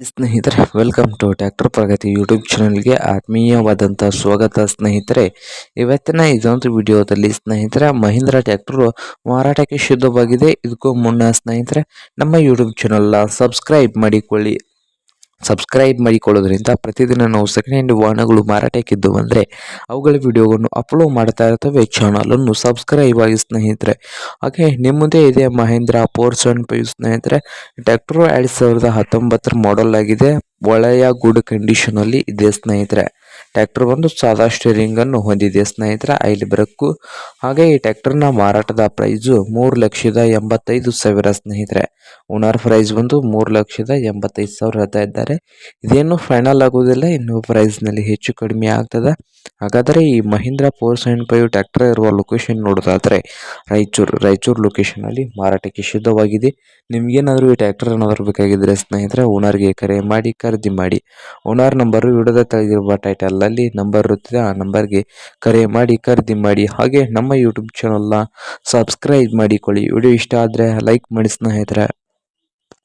ಸ್ನೇಹಿತರೆ welcome to tractor Pragati YouTube ಚಾನಲ್ಗೆ ಆತ್ಮೀಯವಾದಂಥ ಸ್ವಾಗತ ಸ್ನೇಹಿತರೆ. ಇವತ್ತಿನ ಇದೊಂದು ವಿಡಿಯೋದಲ್ಲಿ ಸ್ನೇಹಿತರೆ, ಮಹೀಂದ್ರ ಟ್ಯಾಕ್ಟರು ಮಾರಾಟಕ್ಕೆ ಶುದ್ಧವಾಗಿದೆ ಇದಕ್ಕೂ ಮುನ್ನ ಸ್ನೇಹಿತರೆ, ನಮ್ಮ ಯೂಟ್ಯೂಬ್ ಚಾನಲ್ನ ಸಬ್ಸ್ಕ್ರೈಬ್ ಮಾಡಿಕೊಳ್ಳಿ. ಸಬ್ಸ್ಕ್ರೈಬ್ ಮಾಡಿಕೊಳ್ಳೋದ್ರಿಂದ ಪ್ರತಿದಿನ ನಾವು ಸೆಕೆಂಡ್ ಹ್ಯಾಂಡ್ ವಾಹನಗಳು ಮಾರಾಟಕ್ಕಿದ್ದು ಅಂದರೆ ಅವುಗಳ ವಿಡಿಯೋವನ್ನು ಅಪ್ಲೋಡ್ ಮಾಡ್ತಾ ಇರ್ತವೆ. ಚಾನಲನ್ನು ಸಬ್ಸ್ಕ್ರೈಬ್ ಆಗಿ ಸ್ನೇಹಿತರೆ. ಹಾಗೆ ನಿಮ್ಮದೇ ಇದೆ ಮಹೇಂದ್ರ ಫೋರ್ ಸೆವೆನ್ ಪೈ ಸ್ನೇಹಿತರೆ. ಟ್ಯಾಕ್ಟ್ರೋ ಎರಡು ಸಾವಿರದ ಹತ್ತೊಂಬತ್ತರ ಮಾಡೆಲ್ ಆಗಿದೆ. ಒಳ್ಳೆಯ ಗುಡ್ ಕಂಡೀಷನಲ್ಲಿ ಇದೆ ಸ್ನೇಹಿತರೆ. ಟ್ರ್ಯಾಕ್ಟರ್ ಬಂದು ಸಾದಾ ಸ್ಟೇರಿಂಗ್ ಅನ್ನು ಹೊಂದಿದೆ. ಸ್ನೇಹಿತರ ಐಲಿ ಬ್ರಕ್ಕು ಹಾಗೆ ಈ ಟ್ರ್ಯಾಕ್ಟರ್ನ ಮಾರಾಟದ ಪ್ರೈಸು ಮೂರು ಲಕ್ಷದ ಎಂಬತ್ತೈದು ಸಾವಿರ ಸ್ನೇಹಿತರೆ. ಓನರ್ ಪ್ರೈಸ್ ಬಂದು ಮೂರು ಲಕ್ಷದ ಎಂಬತ್ತೈದು ಸಾವಿರ ಹೇಳ್ತಾ ಇದ್ದಾರೆ. ಇದೇನು ಫೈನಲ್ ಆಗುವುದಿಲ್ಲ ಇನ್ನು ಪ್ರೈಸ್ನಲ್ಲಿ ಹೆಚ್ಚು ಕಡಿಮೆ ಆಗ್ತದೆ. ಹಾಗಾದರೆ ಈ Mahindra four seven five tractor ಇರುವ ಲೊಕೇಶನ್ ನೋಡೋದಾದರೆ ರಾಯಚೂರು ರಾಯಚೂರು ಲೊಕೇಶನಲ್ಲಿ ಮಾರಾಟಕ್ಕೆ ಶುದ್ಧವಾಗಿದೆ ನಿಮ್ಗೇನಾದರೂ ಈ ಟ್ರ್ಯಾಕ್ಟರ್ ಏನಾದರೂ ಬೇಕಾಗಿದ್ದರೆ ಸ್ನೇಹಿತರೆ, ಓನರ್ಗೆ ಕರೆ ಮಾಡಿ, ಖರೀದಿ ಮಾಡಿ. ಓನರ್ ನಂಬರು ವಿಡಿಯೋದ ತೆಗೆದಿರುವ ಟೈಟಲಲ್ಲಿ ನಂಬರ್ ಇರುತ್ತದೆ, ಆ ನಂಬರ್ಗೆ ಕರೆ ಮಾಡಿ, ಖರೀದಿ ಮಾಡಿ. ಹಾಗೆ ನಮ್ಮ ಯೂಟ್ಯೂಬ್ ಚಾನಲ್ನ ಸಬ್ಸ್ಕ್ರೈಬ್ ಮಾಡಿಕೊಳ್ಳಿ. ವಿಡಿಯೋ ಇಷ್ಟ ಆದರೆ ಲೈಕ್ ಮಾಡಿ ಸ್ನೇಹಿತರೆ.